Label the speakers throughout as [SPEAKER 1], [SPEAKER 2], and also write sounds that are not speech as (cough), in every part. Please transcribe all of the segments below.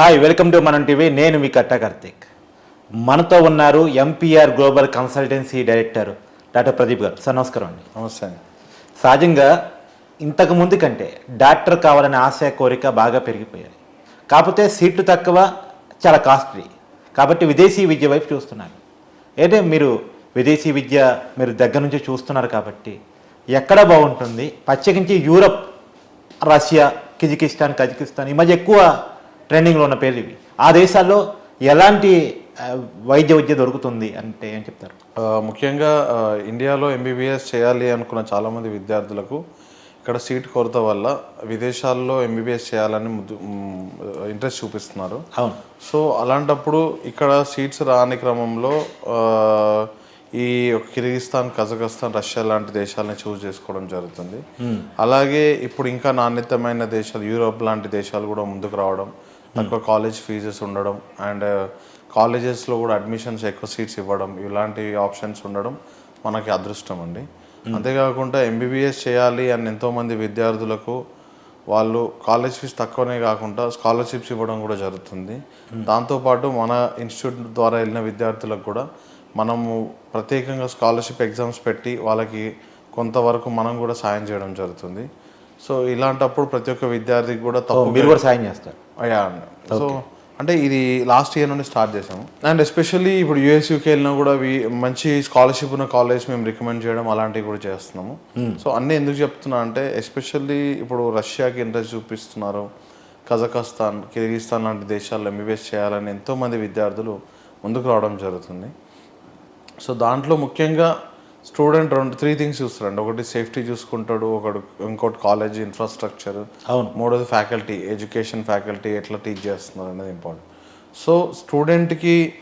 [SPEAKER 1] Hi welcome to Manam TV నేను మీ కట్ట కార్తిక్. మనతో ఉన్నారు MPR global consultancy director doctor Pradeep garu. Sir నమస్కారం అండి.
[SPEAKER 2] నమస్తే
[SPEAKER 1] సహజంగా ఇంతకు ముందు కంటే డాక్టర్ కావాలనే ఆశ కోరిక బాగా పెరిగిపోయాయి. కాకపోతే సీట్లు తక్కువ చాలా కాస్ట్లీ. కాబట్టి విదేశీ విద్య వైపు చూస్తున్నారు. అయితే మీరు విదేశీ విద్య మీరు దగ్గర నుంచి చూస్తున్నారు కాబట్టి ఎక్కడ బాగుంటుంది? ప్రత్యేకించి యూరప్ రష్యా కిజికిస్తాన్ కజకిస్తాన్ ఈ మధ్య ఎక్కువ ట్రెండింగ్లో ఉన్న పేర్లు ఇవి. ఆ దేశాల్లో ఎలాంటి వైద్య విద్య దొరుకుతుంది అంటే ఏం చెప్తారు?
[SPEAKER 2] ముఖ్యంగా ఇండియాలో ఎంబీబీఎస్ చేయాలి అనుకున్న చాలామంది విద్యార్థులకు ఇక్కడ సీట్ కొరత వల్ల విదేశాల్లో ఎంబీబీఎస్ చేయాలని ఇంట్రెస్ట్ చూపిస్తున్నారు.
[SPEAKER 1] అవును.
[SPEAKER 2] సో అలాంటప్పుడు ఇక్కడ సీట్స్ రాని క్రమంలో ఈ కిర్గిస్తాన్ కజకస్తాన్ రష్యా లాంటి దేశాలని చూస్ చేసుకోవడం జరుగుతుంది. అలాగే ఇప్పుడు ఇంకా నాణ్యతమైన దేశాలు యూరోప్ లాంటి దేశాలు కూడా ముందుకు రావడం తక్కువ కాలేజ్ ఫీజెస్ ఉండడం అండ్ కాలేజెస్లో కూడా అడ్మిషన్స్ ఎక్కువ సీట్స్ ఇవ్వడం ఇలాంటి ఆప్షన్స్ ఉండడం మనకి అదృష్టం అండి. అంతేకాకుండా ఎంబీబీఎస్ చేయాలి అని ఎంతోమంది విద్యార్థులకు వాళ్ళు కాలేజ్ ఫీజు తక్కువనే కాకుండా స్కాలర్షిప్స్ ఇవ్వడం కూడా జరుగుతుంది. దాంతోపాటు మన ఇన్స్టిట్యూట్ ద్వారా వెళ్ళిన విద్యార్థులకు కూడా మనము ప్రత్యేకంగా స్కాలర్షిప్ ఎగ్జామ్స్ పెట్టి వాళ్ళకి కొంతవరకు మనం కూడా సాయం చేయడం జరుగుతుంది. సో ఇలాంటప్పుడు ప్రతి ఒక్క విద్యార్థికి కూడా తప్పు
[SPEAKER 1] మీరు కూడా సాయం చేస్తారు.
[SPEAKER 2] యా సో అంటే ఇది లాస్ట్ ఇయర్ నుండి స్టార్ట్ చేసాము అండ్ ఎస్పెషల్లీ ఇప్పుడు యూఎస్ యూకే వెళ్ళినా కూడా మంచి స్కాలర్షిప్ ఉన్న కాలేజ్ మేము రికమెండ్ చేయడం అలాంటివి కూడా చేస్తున్నాము. సో అన్నీ ఎందుకు చెప్తున్నా అంటే ఎస్పెషల్లీ ఇప్పుడు రష్యాకి ఇంట్రెస్ట్ చూపిస్తున్నారు. కజకస్తాన్ కిర్గిస్తాన్ లాంటి దేశాల్లో ఎంబీబీఎస్ చేయాలని ఎంతోమంది విద్యార్థులు ముందుకు రావడం జరుగుతుంది. సో దాంట్లో ముఖ్యంగా స్టూడెంట్ రెండు త్రీ థింగ్స్ చూస్తారండి. ఒకటి సేఫ్టీ చూసుకుంటాడు ఒకటి ఇంకోటి కాలేజ్ ఇన్ఫ్రాస్ట్రక్చర్.
[SPEAKER 1] అవును.
[SPEAKER 2] మూడోది ఫ్యాకల్టీ ఎడ్యుకేషన్ ఫ్యాకల్టీ ఎట్లా టీచ్ చేస్తున్నారు అనేది ఇంపార్టెంట్. సో స్టూడెంట్కి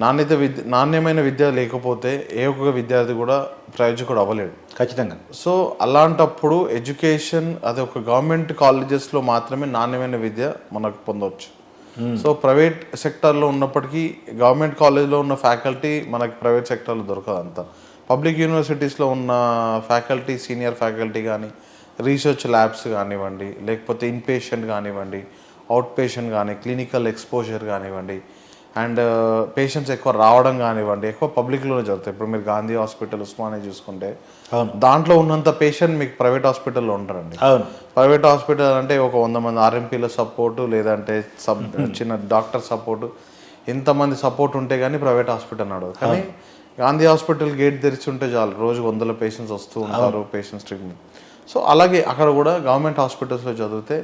[SPEAKER 2] నాణ్యత విద్య నాణ్యమైన విద్య లేకపోతే ఏ ఒక్క విద్యార్థి కూడా ప్రయోజకుడు అవ్వలేడు.
[SPEAKER 1] ఖచ్చితంగా.
[SPEAKER 2] సో అలాంటప్పుడు ఎడ్యుకేషన్ అది ఒక గవర్నమెంట్ కాలేజెస్లో మాత్రమే నాణ్యమైన విద్య మనకు పొందవచ్చు సో ప్రైవేట్ సెక్టర్లో ఉన్నప్పటికీ గవర్నమెంట్ కాలేజ్లో ఉన్న ఫ్యాకల్టీ మనకి ప్రైవేట్ సెక్టర్లో దొరకదు అంత. పబ్లిక్ యూనివర్సిటీస్లో ఉన్న ఫ్యాకల్టీ సీనియర్ ఫ్యాకల్టీ కానీ రీసెర్చ్ ల్యాబ్స్ కానివ్వండి లేకపోతే ఇన్ పేషెంట్ కానివ్వండి అవుట్ పేషెంట్ కానీ క్లినికల్ ఎక్స్పోజర్ కానివ్వండి అండ్ పేషెంట్స్ ఎక్కువ రావడం కానివ్వండి ఎక్కువ పబ్లిక్లోనే జరుగుతాయి. ఇప్పుడు మీరు గాంధీ హాస్పిటల్ ఉస్మానియా చూసుకుంటే దాంట్లో ఉన్నంత పేషెంట్ మీకు ప్రైవేట్ హాస్పిటల్లో ఉంటారండి ప్రైవేట్ హాస్పిటల్ అంటే ఒక వంద మంది ఆర్ఎంపీల సపోర్టు లేదంటే సబ్ చిన్న డాక్టర్ సపోర్టు ఇంతమంది సపోర్ట్ ఉంటే కానీ ప్రైవేట్ హాస్పిటల్ నడవదు. కానీ గాంధీ హాస్పిటల్ గేట్ తెరిచి ఉంటే చాలు. రోజు వందల పేషెంట్స్ వస్తూ ఉంటారు పేషెంట్స్ ట్రీట్మెంట్ సో అలాగే అక్కడ కూడా గవర్నమెంట్ హాస్పిటల్స్లో చదివితే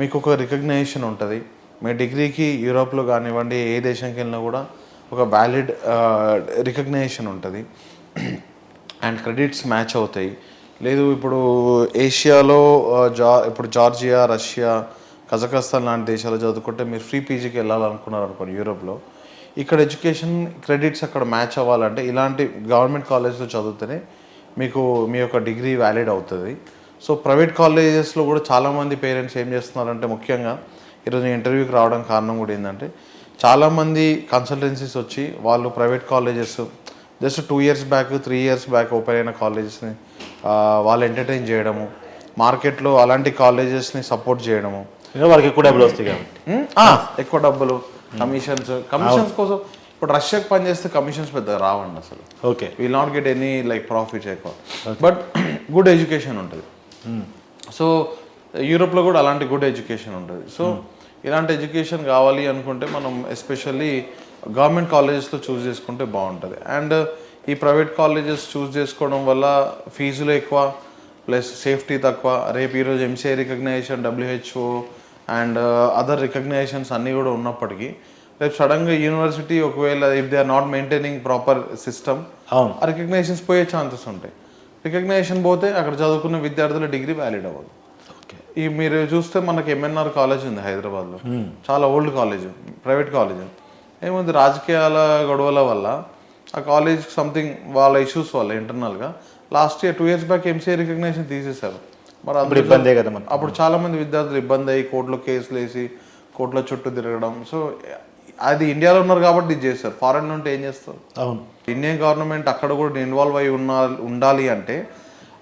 [SPEAKER 2] మీకు ఒక రికగ్నైజేషన్ ఉంటుంది. మీ డిగ్రీకి యూరోప్లో కానివ్వండి ఏ దేశంకి వెళ్ళినా కూడా ఒక వ్యాలిడ్ రికగ్నైజేషన్ ఉంటుంది. అండ్ క్రెడిట్స్ మ్యాచ్ అవుతాయి. లేదు ఇప్పుడు ఏషియాలో జా ఇప్పుడు జార్జియా రష్యా కజకస్తాన్ లాంటి దేశాలు చదువుకుంటే మీరు ఫ్రీ పీజీకి వెళ్ళాలనుకున్నారు అనుకోండి యూరోప్లో ఇక్కడ ఎడ్యుకేషన్ క్రెడిట్స్ అక్కడ మ్యాచ్ అవ్వాలంటే ఇలాంటి గవర్నమెంట్ కాలేజ్లో చదివితేనే మీకు మీ యొక్క డిగ్రీ వ్యాలిడ్ అవుతుంది. సో ప్రైవేట్ కాలేజెస్లో కూడా చాలామంది పేరెంట్స్ ఏం చేస్తున్నారంటే ముఖ్యంగా ఈరోజు ఇంటర్వ్యూకి రావడం కారణం కూడా ఏంటంటే చాలామంది కన్సల్టెన్సీస్ వచ్చి వాళ్ళు private colleges just two years back three years back open అయిన కాలేజెస్ని వాళ్ళు ఎంటర్టైన్ చేయడము మార్కెట్లో అలాంటి కాలేజెస్ని సపోర్ట్ చేయడము.
[SPEAKER 1] వాళ్ళకి ఎక్కువ డబ్బులు వస్తాయి కాబట్టి.
[SPEAKER 2] ఎక్కువ డబ్బులు. కమిషన్స్ కమిషన్స్ కోసం ఇప్పుడు రష్యాకి పనిచేస్తే కమిషన్స్ పెద్దగా రావండి అసలు.
[SPEAKER 1] Okay.
[SPEAKER 2] Will not get any like profits ఎక్కువ. బట్ గుడ్ ఎడ్యుకేషన్ ఉంటుంది. సో యూరోప్లో కూడా అలాంటి గుడ్ ఎడ్యుకేషన్ ఉంటుంది. సో ఇలాంటి ఎడ్యుకేషన్ కావాలి అనుకుంటే మనం ఎస్పెషల్లీ గవర్నమెంట్ కాలేజెస్లో చూస్ చేసుకుంటే బాగుంటుంది. అండ్ ఈ ప్రైవేట్ కాలేజెస్ చూస్ చేసుకోవడం వల్ల ఫీజులు ఎక్కువ ప్లస్ సేఫ్టీ తక్కువ. రేపు ఈరోజు MCI recognition WHO and other recognitions అన్నీ కూడా ఉన్నప్పటికీ రేపు సడన్గా యూనివర్సిటీ ఒకవేళ if they are not maintaining proper system ఆ రికగ్నైజేషన్స్ పోయే ఛాన్సెస్ ఉంటాయి. రికగ్నైజేషన్ పోతే అక్కడ చదువుకున్న విద్యార్థుల డిగ్రీ వ్యాలిడ్ అవ్వదు.
[SPEAKER 1] ఓకే.
[SPEAKER 2] ఈ మీరు చూస్తే మనకి ఎంఎన్ఆర్ కాలేజ్ ఉంది హైదరాబాద్లో. చాలా ఓల్డ్ కాలేజ్ ప్రైవేట్ కాలేజ్ ఏముంది రాజకీయాల గొడవల వల్ల ఆ కాలేజ్ సంథింగ్ వాళ్ళ ఇష్యూస్ వల్ల ఇంటర్నల్గా last year two years back MCI recognition తీసేశారు. మరి అందులో
[SPEAKER 1] ఇబ్బందే కదా మనకి
[SPEAKER 2] అప్పుడు చాలా మంది విద్యార్థులు ఇబ్బంది అయ్యి కోర్టులో కేసులు వేసి కోర్టుల చుట్టూ తిరగడం. సో అది ఇండియాలో ఉన్నారు కాబట్టి ఇది చేస్తారు. ఫారెన్ నుండి ఏం చేస్తారు?
[SPEAKER 1] అవును.
[SPEAKER 2] ఇండియన్ గవర్నమెంట్ అక్కడ కూడా ఇన్వాల్వ్ అయి ఉన్న ఉండాలి అంటే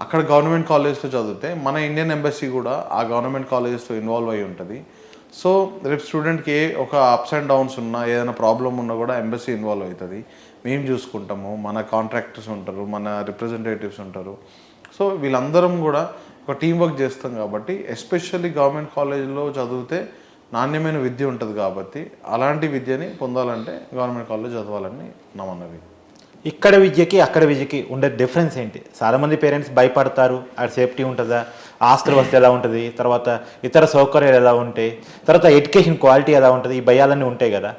[SPEAKER 2] అక్కడ గవర్నమెంట్ కాలేజ్లో చదివితే మన ఇండియన్ ఎంబసీ కూడా ఆ గవర్నమెంట్ కాలేజెస్తో ఇన్వాల్వ్ అయి ఉంటుంది. సో రేపు స్టూడెంట్కి ఏ ఒక అప్స్ అండ్ డౌన్స్ ఉన్నా ఏదైనా ప్రాబ్లం ఉన్నా కూడా ఎంబసీ ఇన్వాల్వ్ అవుతుంది. మేము చూసుకుంటాము. మన కాంట్రాక్టర్స్ ఉంటారు మన రిప్రజెంటేటివ్స్ ఉంటారు. సో వీళ్ళందరం కూడా ఒక టీం వర్క్ చేస్తాం కాబట్టి ఎస్పెషల్లీ గవర్నమెంట్ కాలేజ్లో చదివితే నాణ్యమైన విద్య ఉంటుంది కాబట్టి అలాంటి విద్యని పొందాలంటే గవర్నమెంట్ కాలేజ్ చదవాలని నా మనవి.
[SPEAKER 1] ఇక్కడ విద్యకి అక్కడ విద్యకి ఉండే డిఫరెన్స్ ఏంటి? చాలా మంది పేరెంట్స్ భయపడతారు అక్కడ సేఫ్టీ ఉంటుందా ఆస్తుల వస్తే ఎలా ఉంటుంది తర్వాత ఇతర సౌకర్యాలు ఎలా ఉంటాయి తర్వాత ఎడ్యుకేషన్ క్వాలిటీ ఎలా ఉంటుంది ఈ భయాలన్నీ ఉంటాయి కదా.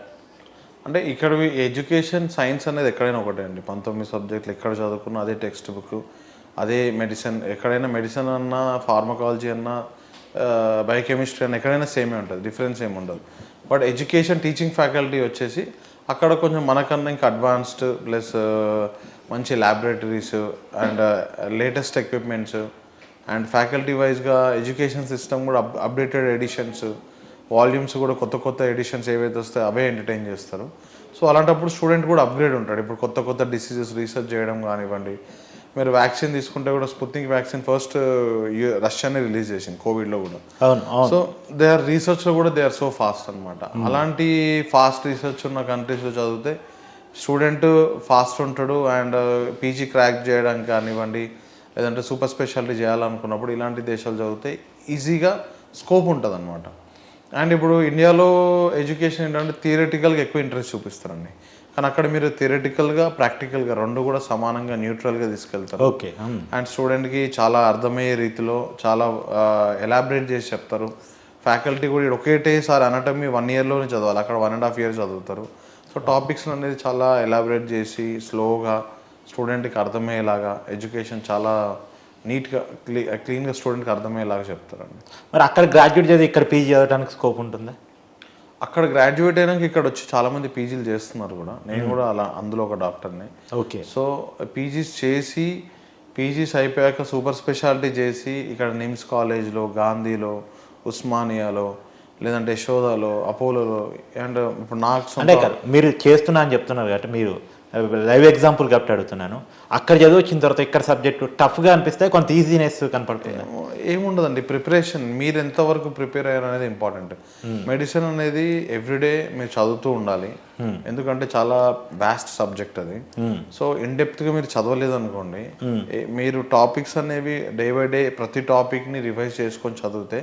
[SPEAKER 2] అంటే ఇక్కడ ఎడ్యుకేషన్ సైన్స్ అనేది ఎక్కడైనా ఒకటే అండి. పంతొమ్మిది సబ్జెక్టులు ఎక్కడ చదువుకున్నా అదే టెక్స్ట్ బుక్ అదే మెడిసిన్ ఎక్కడైనా మెడిసిన్ అన్నా ఫార్మకాలజీ అన్నా బయోకెమిస్ట్రీ అన్న ఎక్కడైనా సేమే ఉంటుంది డిఫరెన్స్ ఏమి ఉండదు. బట్ ఎడ్యుకేషన్ టీచింగ్ ఫ్యాకల్టీ వచ్చేసి అక్కడ కొంచెం మనకన్నా ఇంకా అడ్వాన్స్డ్ ప్లస్ మంచి laboratories and latest equipments and faculty వైజ్గా ఎడ్యుకేషన్ సిస్టమ్ కూడా అప్ అప్డేటెడ్ ఎడిషన్స్ వాల్యూమ్స్ కూడా కొత్త కొత్త ఎడిషన్స్ ఏవైతే వస్తాయో అవే ఎంటర్టైన్ చేస్తారు. సో అలాంటప్పుడు స్టూడెంట్ కూడా అప్గ్రేడ్ ఉంటాడు. ఇప్పుడు కొత్త కొత్త డిసీజెస్ రీసెర్చ్ చేయడం కానివ్వండి మీరు వ్యాక్సిన్ తీసుకుంటే కూడా స్పుత్నిక్ వ్యాక్సిన్ ఫస్ట్ రష్యానే రిలీజ్ చేసింది కోవిడ్లో కూడా. సో దే ఆర్ రీసెర్చ్లో కూడా దే ఆర్ సో ఫాస్ట్ అనమాట అలాంటి ఫాస్ట్ రీసెర్చ్ ఉన్న కంట్రీస్లో చదివితే స్టూడెంట్ ఫాస్ట్ ఉంటాడు అండ్ పీజీ క్రాక్ చేయడానికి కానివ్వండి లేదంటే సూపర్ స్పెషాలిటీ చేయాలనుకున్నప్పుడు ఇలాంటి దేశాలు చదివితే ఈజీగా స్కోప్ ఉంటుంది అనమాట అండ్ ఇప్పుడు ఇండియాలో ఎడ్యుకేషన్ ఏంటంటే థియరటికల్గా ఎక్కువ ఇంట్రెస్ట్ చూపిస్తారండి. కానీ అక్కడ మీరు థియరటికల్గా ప్రాక్టికల్గా రెండు కూడా సమానంగా న్యూట్రల్గా తీసుకెళ్తారు.
[SPEAKER 1] ఓకే.
[SPEAKER 2] అండ్ స్టూడెంట్కి చాలా అర్థమయ్యే రీతిలో చాలా ఎలాబరేట్ చేసి చెప్తారు. ఫ్యాకల్టీ కూడా ఈడ ఒకేటేసారి అనటమీ వన్ ఇయర్లోనే చదవాలి. అక్కడ వన్ అండ్ హాఫ్ ఇయర్ చదువుతారు. సో టాపిక్స్ అనేది చాలా ఎలాబరేట్ చేసి స్లోగా స్టూడెంట్కి అర్థమయ్యేలాగా ఎడ్యుకేషన్ చాలా నీట్గా క్లీ క్లీన్గా స్టూడెంట్కి అర్థమయ్యేలాగా చెప్తారండి.
[SPEAKER 1] మరి అక్కడ గ్రాడ్యుయేట్ చదివి ఇక్కడ పీజీ చదవడానికి స్కోప్ ఉంటుందా?
[SPEAKER 2] అక్కడ గ్రాడ్యుయేట్ అయినాక ఇక్కడ వచ్చి చాలామంది పీజీలు చేస్తున్నారు కూడా. నేను కూడా అలా అందులో ఒక డాక్టర్ని
[SPEAKER 1] ఓకే.
[SPEAKER 2] సో పీజీస్ చేసి పీజీస్ అయిపోయాక సూపర్ స్పెషాలిటీ చేసి ఇక్కడ నిమ్స్ కాలేజ్లో గాంధీలో ఉస్మానియాలో లేదంటే యశోదాలో అపోలోలో అండ్ ఇప్పుడు నాకు
[SPEAKER 1] మీరు చేస్తున్నా అని చెప్తున్నారు కాబట్టి మీరు లైవ్ ఎగ్జాంపుల్ కాబట్టి అడుగుతున్నాను. అక్కడ చదివి వచ్చిన తర్వాత ఇక్కడ సబ్జెక్టు టఫ్గా అనిపిస్తే కొంత ఈజీనెస్ కనపడుతుంది.
[SPEAKER 2] ఏముండదండి ప్రిపరేషన్ మీరు ఎంతవరకు ప్రిపేర్ అయ్యారు అనేది ఇంపార్టెంట్ మెడిసిన్ అనేది ఎవ్రీడే మీరు చదువుతూ ఉండాలి. ఎందుకంటే చాలా వ్యాస్ట్ సబ్జెక్ట్ అది. సో ఇన్గా మీరు చదవలేదు అనుకోండి మీరు టాపిక్స్ అనేవి డే బై డే ప్రతి టాపిక్ని రివైజ్ చేసుకొని చదివితే